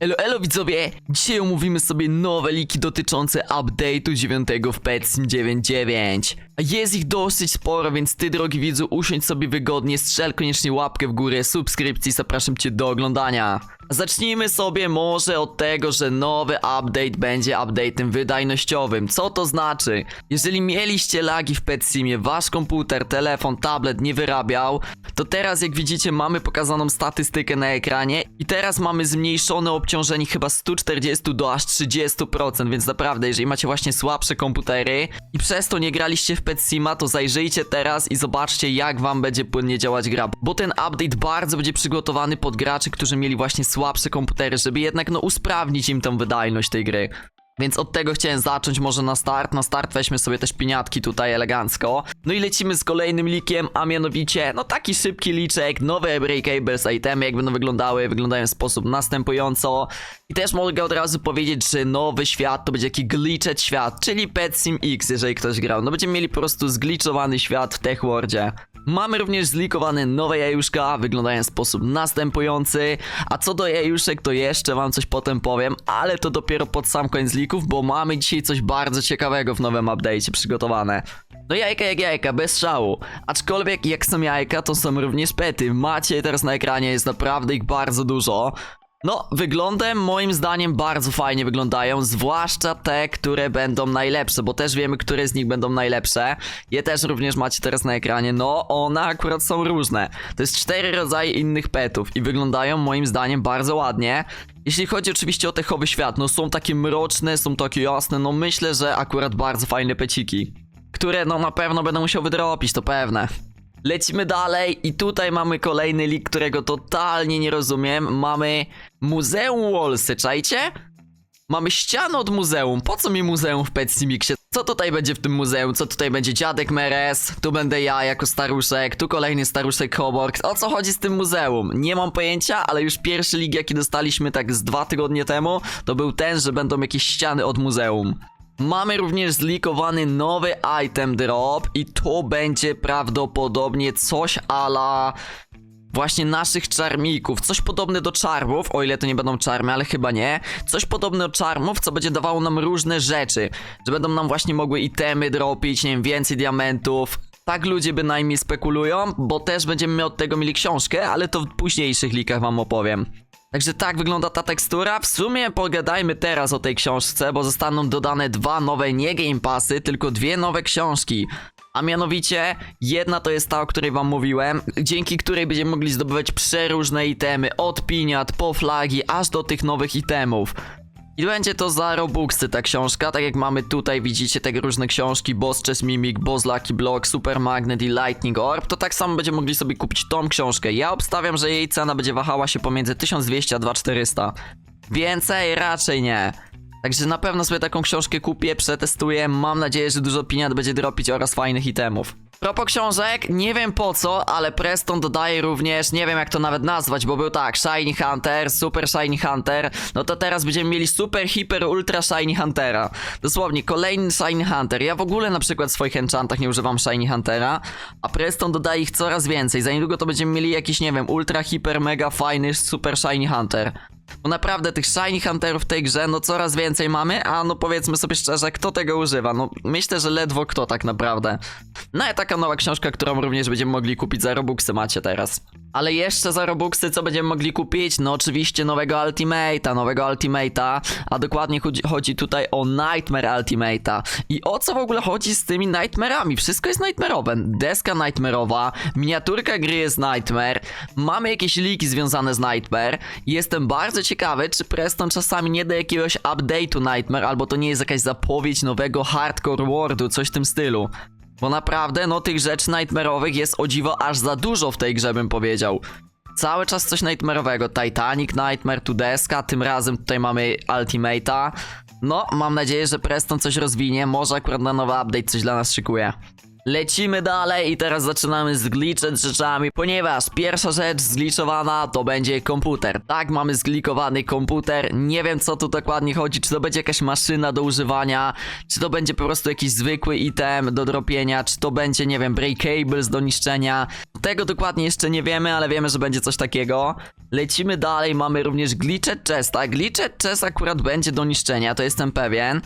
Elo, elo widzowie! Dzisiaj omówimy sobie nowe liki dotyczące update'u 9 w PetSim 9.9. A Jest ich dosyć sporo, więc ty drogi widzu usiądź sobie wygodnie, strzel koniecznie łapkę w górę, subskrypcji, zapraszam cię do oglądania. Zacznijmy sobie może od tego, że nowy update będzie update'em wydajnościowym. Co to znaczy? Jeżeli mieliście lagi w PetSimie, wasz komputer, telefon, tablet nie wyrabiał, to teraz jak widzicie mamy pokazaną statystykę na ekranie i teraz mamy zmniejszone obciążenie chyba z 140 do aż 30%, więc naprawdę jeżeli macie właśnie słabsze komputery i przez to nie graliście w PetSima, to zajrzyjcie teraz i zobaczcie jak wam będzie płynnie działać gra, bo ten update bardzo będzie przygotowany pod graczy, którzy mieli właśnie słabsze komputery, żeby jednak no usprawnić im tą wydajność tej gry. Więc od tego chciałem zacząć może na start. Na start weźmy sobie też piniatki tutaj elegancko. No i lecimy z kolejnym likiem, a mianowicie, no taki szybki liczek, nowe Breakables itemy, jak będą wyglądały, wyglądają w sposób następująco. I też mogę od razu powiedzieć, że nowy świat to będzie taki glitched świat, czyli Pet Sim X, jeżeli ktoś grał. No będziemy mieli po prostu zgliczowany świat w Tech Worldzie. Mamy również zlikowane nowe jajuszka, wyglądają w sposób następujący. A co do jajuszek, to jeszcze wam coś potem powiem, ale to dopiero pod sam koniec lików, bo mamy dzisiaj coś bardzo ciekawego w nowym update'cie przygotowane. No jajka jak jajka, bez szału. Aczkolwiek jak są jajka, to są również pety. Macie teraz na ekranie, jest naprawdę ich bardzo dużo. No, wyglądem moim zdaniem bardzo fajnie wyglądają, zwłaszcza te, które będą najlepsze, bo też wiemy, które z nich będą najlepsze. Je też również macie teraz na ekranie, no one akurat są różne. To jest cztery rodzaje innych petów i wyglądają moim zdaniem bardzo ładnie. Jeśli chodzi oczywiście o techowy świat, no są takie mroczne, są takie jasne, no myślę, że akurat bardzo fajne peciki. Które no na pewno będę musiał wydropić, to pewne. Lecimy dalej i tutaj mamy kolejny lik, którego totalnie nie rozumiem. Mamy Muzeum Wallsy, czajcie? Mamy ścianę od muzeum. Po co mi muzeum w Pet Simixie? Co tutaj będzie w tym muzeum? Co tutaj będzie dziadek Meres? Tu będę ja jako staruszek, tu kolejny staruszek Hoborg. O co chodzi z tym muzeum? Nie mam pojęcia, ale już pierwszy lig jaki dostaliśmy tak z dwa tygodnie temu, to był ten, że będą jakieś ściany od muzeum. Mamy również zlikowany nowy item drop i to będzie prawdopodobnie coś ala właśnie naszych czarmików. Coś podobne do czarmów, o ile to nie będą czarmy, ale chyba nie. Coś podobne do czarmów, co będzie dawało nam różne rzeczy. Że będą nam właśnie mogły itemy dropić, nie wiem, więcej diamentów. Tak ludzie bynajmniej spekulują, bo też będziemy od tego mieli książkę, ale to w późniejszych likach wam opowiem. Także tak wygląda ta tekstura. W sumie pogadajmy teraz o tej książce, bo zostaną dodane dwa nowe nie Game Passy, tylko dwie nowe książki. A mianowicie, jedna to jest ta, o której wam mówiłem, dzięki której będziemy mogli zdobywać przeróżne itemy, od piniat po flagi, aż do tych nowych itemów. I będzie to za Robuxy ta książka, tak jak mamy tutaj, widzicie te różne książki, Boss Chess Mimic, Boss Lucky Block, Super Magnet i Lightning Orb, to tak samo będziemy mogli sobie kupić tą książkę. Ja obstawiam, że jej cena będzie wahała się pomiędzy 1200 a 2400. Więcej raczej nie. Także na pewno sobie taką książkę kupię, przetestuję, mam nadzieję, że dużo piniat będzie dropić oraz fajnych itemów. Propos książek, nie wiem po co, ale Preston dodaje również, nie wiem jak to nawet nazwać, bo był tak, Shiny Hunter, Super Shiny Hunter, no to teraz będziemy mieli Super, Hiper, Ultra Shiny Huntera. Dosłownie, kolejny Shiny Hunter. Ja w ogóle na przykład w swoich enchantach nie używam Shiny Huntera, a Preston dodaje ich coraz więcej. Za niedługo to będziemy mieli jakiś, nie wiem, Ultra, Hiper, Mega fajny Super Shiny Hunter. Bo naprawdę tych shiny hunterów w tej grze, no coraz więcej mamy, a no powiedzmy sobie szczerze, kto tego używa? No myślę, że ledwo kto tak naprawdę. No i taka nowa książka, którą również będziemy mogli kupić za Robuxy macie teraz. Ale jeszcze za Robuxy co będziemy mogli kupić? No oczywiście nowego Ultimate'a, nowego Ultimate'a, a dokładnie chodzi, chodzi tutaj o Nightmare Ultimate'a. I o co w ogóle chodzi z tymi Nightmare'ami? Wszystko jest Nightmare'owe. Deska Nightmare'owa, miniaturka gry jest Nightmare, mamy jakieś liki związane z Nightmare. Jestem bardzo ciekawy, czy Preston czasami nie da jakiegoś update'u Nightmare, albo to nie jest jakaś zapowiedź nowego Hardcore Worldu, coś w tym stylu. Bo naprawdę, no tych rzeczy nightmare'owych jest o dziwo aż za dużo w tej grze, bym powiedział. Cały czas coś nightmare'owego. Titanic Nightmare, tu deska, tym razem tutaj mamy Ultimate'a. No, mam nadzieję, że Preston coś rozwinie, może akurat na nowy update coś dla nas szykuje. Lecimy dalej i teraz zaczynamy z glitched rzeczami, ponieważ pierwsza rzecz zgliczowana to będzie komputer. Tak, mamy zglikowany komputer, nie wiem co tu dokładnie chodzi, czy to będzie jakaś maszyna do używania, czy to będzie po prostu jakiś zwykły item do dropienia, czy to będzie, nie wiem, breakables do niszczenia. Tego dokładnie jeszcze nie wiemy, ale wiemy, że będzie coś takiego. Lecimy dalej, mamy również glitched chest, a glitched chest akurat będzie do niszczenia, to jestem pewien.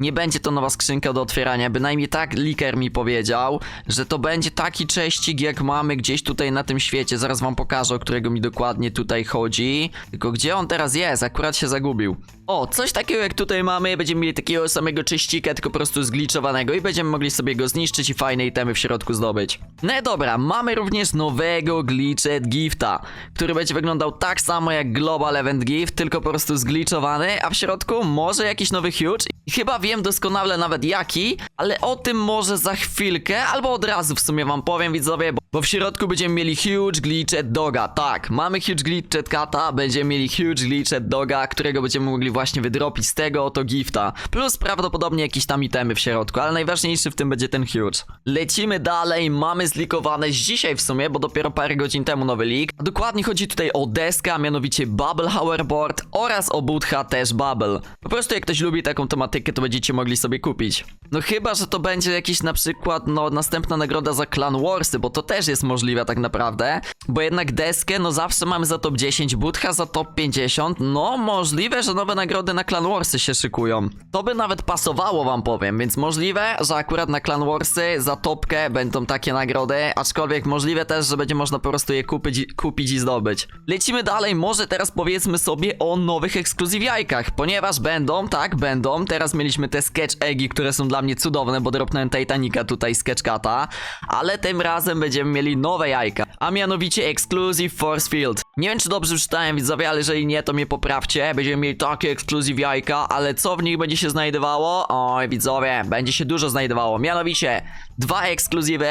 Nie będzie to nowa skrzynka do otwierania, bynajmniej tak Liker mi powiedział, że to będzie taki cześcik jak mamy gdzieś tutaj na tym świecie. Zaraz wam pokażę, o którego mi dokładnie tutaj chodzi. Tylko gdzie on teraz jest? Akurat się zagubił. O, coś takiego jak tutaj mamy, będziemy mieli takiego samego czyścika, tylko po prostu zgliczowanego i będziemy mogli sobie go zniszczyć i fajne itemy w środku zdobyć. No dobra, mamy również nowego Glitched Gifta, który będzie wyglądał tak samo jak Global Event Gift, tylko po prostu zgliczowany, a w środku może jakiś nowy huge. I chyba wiem doskonale nawet jaki, ale o tym może za chwilkę, albo od razu w sumie wam powiem widzowie, bo, bo w środku będziemy mieli huge glitched doga. Tak, mamy huge glitched kata, będziemy mieli huge glitched doga, którego będziemy mogli właśnie wydropić z tego oto gifta. Plus prawdopodobnie jakieś tam itemy w środku, ale najważniejszy w tym będzie ten huge. Lecimy dalej, mamy zlikowane z dzisiaj w sumie, bo dopiero parę godzin temu nowy leak. A dokładnie chodzi tutaj o deskę, a mianowicie Bubble Hoverboard oraz o Butcha też Bubble. Po prostu jak ktoś lubi taką tematykę, to będziecie mogli sobie kupić. No chyba, że to będzie jakiś na przykład, no następna nagroda za Clan Warsy, bo to też jest możliwe tak naprawdę. Bo jednak deskę, no zawsze mamy za top 10, Butcha za top 50, no możliwe, że nowe nagrody na Clan Warsy się szykują. To by nawet pasowało wam powiem, więc możliwe, że akurat na Clan Warsy za topkę będą takie nagrody, aczkolwiek możliwe też, że będzie można po prostu je kupić, kupić i zdobyć. Lecimy dalej, może teraz powiedzmy sobie o nowych ekskluzyw jajkach, ponieważ będą, tak, będą, teraz mieliśmy te sketch eggi, które są dla mnie cudowne, bo dropnąłem Titanica tutaj sketchkata, ale tym razem będziemy mieli nowe jajka, a mianowicie Exclusive Force Field. Nie wiem czy dobrze przeczytałem widzowie, ale jeżeli nie to mnie poprawcie, będziemy mieli takie ekskluzyw jajka, ale co w nich będzie się znajdowało? Oj widzowie, będzie się dużo znajdowało, mianowicie dwa ekskluzywy,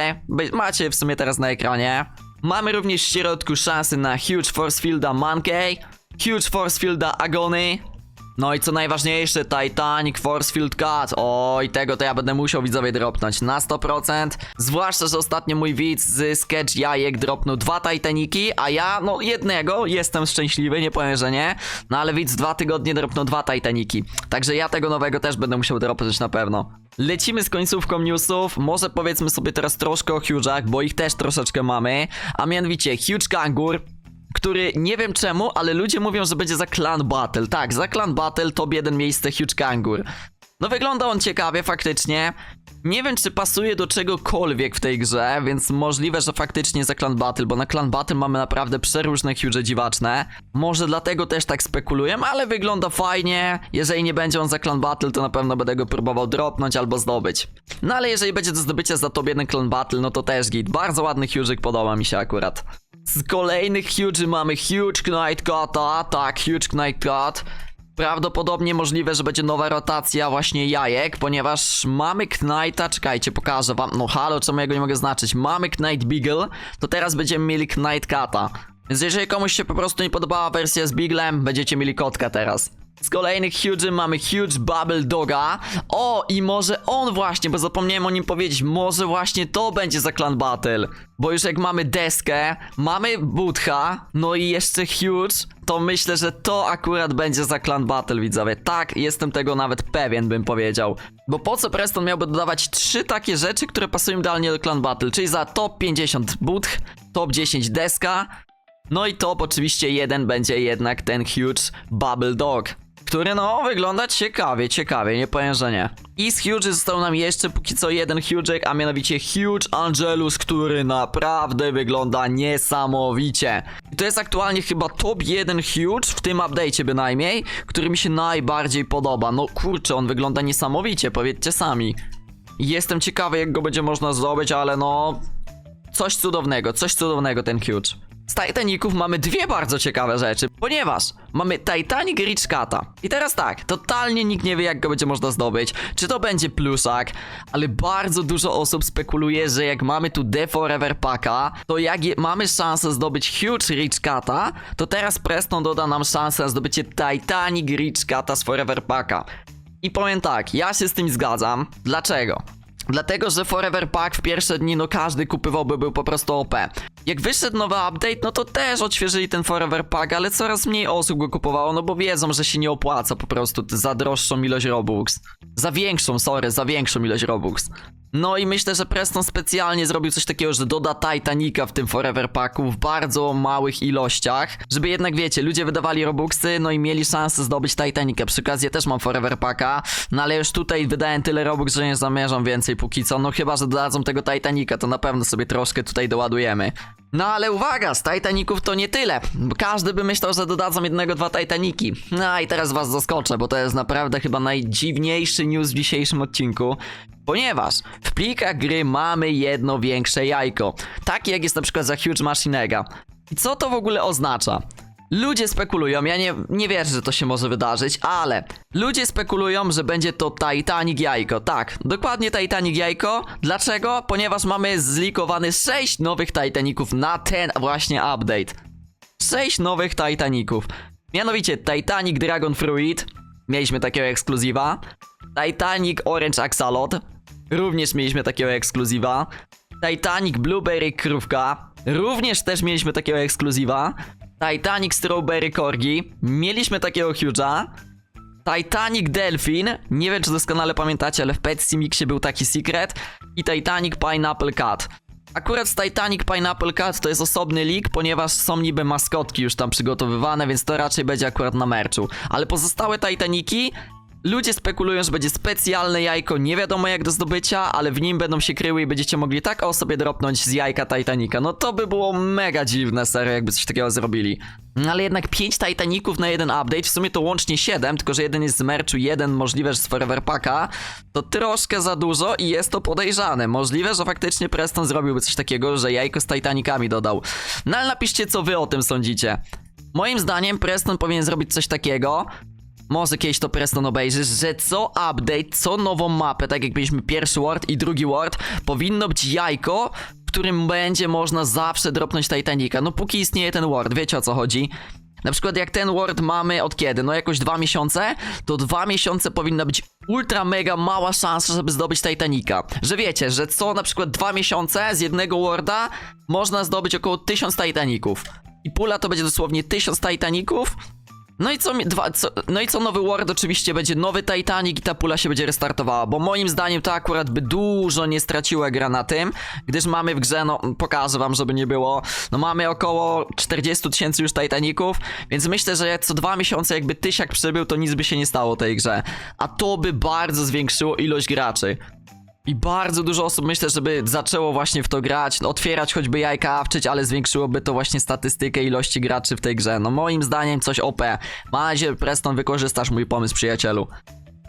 macie w sumie teraz na ekranie. Mamy również w środku szansy na Huge Force Fielda Monkey, Huge Force Fielda Agony, no i co najważniejsze, Titanic Force Field Cut. Oj, tego to ja będę musiał widzowie dropnąć na 100%. Zwłaszcza, że ostatnio mój widz z Sketch Jajek dropnął dwa Titaniki, a ja, no jednego, jestem szczęśliwy, nie powiem, że nie. No ale widz dwa tygodnie dropnął dwa Titaniki. Także ja tego nowego też będę musiał dropnąć na pewno. Lecimy z końcówką newsów. Może powiedzmy sobie teraz troszkę o Huge'ach, bo ich też troszeczkę mamy. A mianowicie Huge Kangur, który nie wiem czemu, ale ludzie mówią, że będzie za Clan Battle. Tak, za Clan Battle top 1 miejsce Huge Kangur. No wygląda on ciekawie, faktycznie. Nie wiem, czy pasuje do czegokolwiek w tej grze, więc możliwe, że faktycznie za Clan Battle, bo na Clan Battle mamy naprawdę przeróżne huge dziwaczne. Może dlatego też tak spekuluję, ale wygląda fajnie. Jeżeli nie będzie on za Clan Battle, to na pewno będę go próbował dropnąć albo zdobyć. No ale jeżeli będzie do zdobycia za top 1 Clan Battle, no to też git. Bardzo ładny huge podoba mi się akurat. Z kolejnych huge mamy Huge Knight Kata, tak, Huge Knight Cut. Prawdopodobnie możliwe, że będzie nowa rotacja właśnie jajek, ponieważ mamy Knighta, czekajcie, pokażę wam, no halo, czemu ja go nie mogę znaczyć, mamy Knight Beagle, to teraz będziemy mieli Knight Kata. Więc jeżeli komuś się po prostu nie podobała wersja z Beaglem, będziecie mieli kotka teraz. Z kolejnych huge mamy Huge Bubble Doga. O, i może on właśnie, bo zapomniałem o nim powiedzieć, może właśnie to będzie za Clan Battle. Bo już jak mamy deskę, mamy Butcha, no i jeszcze Huge, to myślę, że to akurat będzie za Clan Battle, widzowie. Tak, jestem tego nawet pewien, bym powiedział. Bo po co Preston miałby dodawać trzy takie rzeczy, które pasują idealnie do Clan Battle, czyli za top 50 Butch, top 10 deska, no i top oczywiście jeden będzie jednak ten huge Bubble Dog. Który no wygląda ciekawie, ciekawie, nie powiem, że nie. I z Huge został nam jeszcze póki co jeden Huge'ek, a mianowicie Huge Angelus, który naprawdę wygląda niesamowicie. I to jest aktualnie chyba top 1 Huge, w tym update'cie bynajmniej, który mi się najbardziej podoba. No kurczę, on wygląda niesamowicie, powiedzcie sami. Jestem ciekawy jak go będzie można zdobyć, ale no... Coś cudownego, coś cudownego ten Huge. Z Titaników mamy dwie bardzo ciekawe rzeczy, ponieważ mamy Titanic Rich Cata. I teraz tak, totalnie nikt nie wie jak go będzie można zdobyć, czy to będzie pluszak, ale bardzo dużo osób spekuluje, że jak mamy tu The Forever Packa, to jak mamy szansę zdobyć Huge Rich Cata, to teraz Preston doda nam szansę na zdobycie Titanic Rich Cata z Forever Packa. I powiem tak, ja się z tym zgadzam. Dlaczego? Dlatego, że Forever Pack w pierwsze dni, no każdy kupywałby, był po prostu OP. Jak wyszedł nowy update, no to też odświeżyli ten Forever Pack, ale coraz mniej osób go kupowało, no bo wiedzą, że się nie opłaca po prostu za droższą ilość Robux. Za większą, sorry, za większą ilość Robux. No i myślę, że Preston specjalnie zrobił coś takiego, że doda Titanica w tym Forever Packu w bardzo małych ilościach, żeby jednak, wiecie, ludzie wydawali Robuxy, no i mieli szansę zdobyć Titanica. Przy okazji ja też mam Forever Packa, no ale już tutaj wydałem tyle Robux, że nie zamierzam więcej póki co, no chyba, że dodadzą tego Titanica, to na pewno sobie troszkę tutaj doładujemy. No ale uwaga, z Titaników to nie tyle, każdy by myślał, że dodadzą jednego, dwa Titaniki. No i teraz was zaskoczę, bo to jest naprawdę chyba najdziwniejszy news w dzisiejszym odcinku. Ponieważ w plikach gry mamy jedno większe jajko. Takie jak jest na przykład za Huge Machinega. I co to w ogóle oznacza? Ludzie spekulują, ja nie, nie wierzę, że to się może wydarzyć, ale ludzie spekulują, że będzie to Titanic jajko. Tak, dokładnie Titanic jajko. Dlaczego? Ponieważ mamy zlikowany 6 nowych Titaników na ten właśnie update. 6 nowych Titaników. Mianowicie Titanic Dragon Fruit. Mieliśmy takiego ekskluzywa. Titanic Orange Axolot. Również mieliśmy takiego ekskluzywa. Titanic Blueberry Krówka. Również też mieliśmy takiego ekskluzywa. Titanic Strawberry Corgi. Mieliśmy takiego Huge'a. Titanic Delfin. Nie wiem, czy doskonale pamiętacie, ale w Pet Mixie był taki secret. I Titanic Pineapple Cat. Akurat z Titanic Pineapple Cat to jest osobny leak, ponieważ są niby maskotki już tam przygotowywane, więc to raczej będzie akurat na merchu. Ale pozostałe Titaniki Ludzie spekulują, że będzie specjalne jajko, nie wiadomo jak do zdobycia, ale w nim będą się kryły i będziecie mogli tak o sobie dropnąć z jajka Titanica. No to by było mega dziwne, serio, jakby coś takiego zrobili. No ale jednak 5 Titaników na jeden update, w sumie to łącznie 7, tylko że jeden jest z merchu, jeden możliwe, że z Forever Packa, to troszkę za dużo i jest to podejrzane. Możliwe, że faktycznie Preston zrobiłby coś takiego, że jajko z Titanicami dodał. No ale napiszcie, co wy o tym sądzicie. Moim zdaniem Preston powinien zrobić coś takiego, może kiedyś to Preston obejrzysz, że co update, co nową mapę, tak jak mieliśmy pierwszy ward i drugi ward, powinno być jajko, w którym będzie można zawsze dropnąć Titanica. No póki istnieje ten ward, wiecie o co chodzi? Na przykład jak ten ward mamy od kiedy? No jakoś dwa miesiące? To dwa miesiące powinna być ultra mega mała szansa, żeby zdobyć Titanica. Że wiecie, że co na przykład dwa miesiące z jednego warda można zdobyć około tysiąc Titaników. I pula to będzie dosłownie tysiąc Titaników, no i co, mi- dwa, co, no i co nowy Ward oczywiście będzie nowy Titanic i ta pula się będzie restartowała, bo moim zdaniem to akurat by dużo nie straciła gra na tym, gdyż mamy w grze, no pokażę wam, żeby nie było, no mamy około 40 tysięcy już Titaniców, więc myślę, że co dwa miesiące jakby tysiak przybył, to nic by się nie stało tej grze, a to by bardzo zwiększyło ilość graczy. I bardzo dużo osób myślę, żeby zaczęło właśnie w to grać, no, otwierać choćby jajka, awczyć, ale zwiększyłoby to właśnie statystykę ilości graczy w tej grze. No moim zdaniem coś OP. Ma razie Preston wykorzystasz mój pomysł, przyjacielu.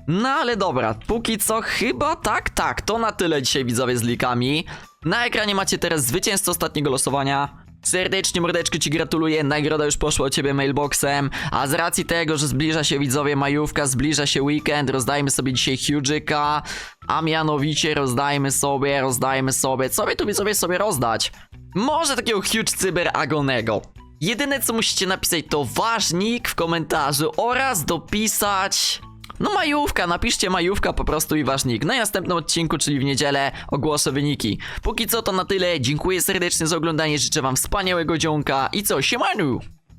No ale dobra, póki co chyba tak, tak, to na tyle dzisiaj widzowie z likami. Na ekranie macie teraz zwycięzcę ostatniego losowania. Serdecznie mordeczko ci gratuluję, nagroda już poszła od ciebie mailboxem, a z racji tego, że zbliża się widzowie majówka, zbliża się weekend, rozdajmy sobie dzisiaj Huge'yka, a mianowicie rozdajmy sobie, rozdajmy sobie, co by tu widzowie sobie rozdać? Może takiego Huge Cyber Agonego. Jedyne co musicie napisać to wasz nick w komentarzu oraz dopisać... No majówka, napiszcie majówka po prostu i wasz nick. Na następnym odcinku, czyli w niedzielę, ogłoszę wyniki. Póki co to na tyle, dziękuję serdecznie za oglądanie, życzę wam wspaniałego dzionka i co, siemanu!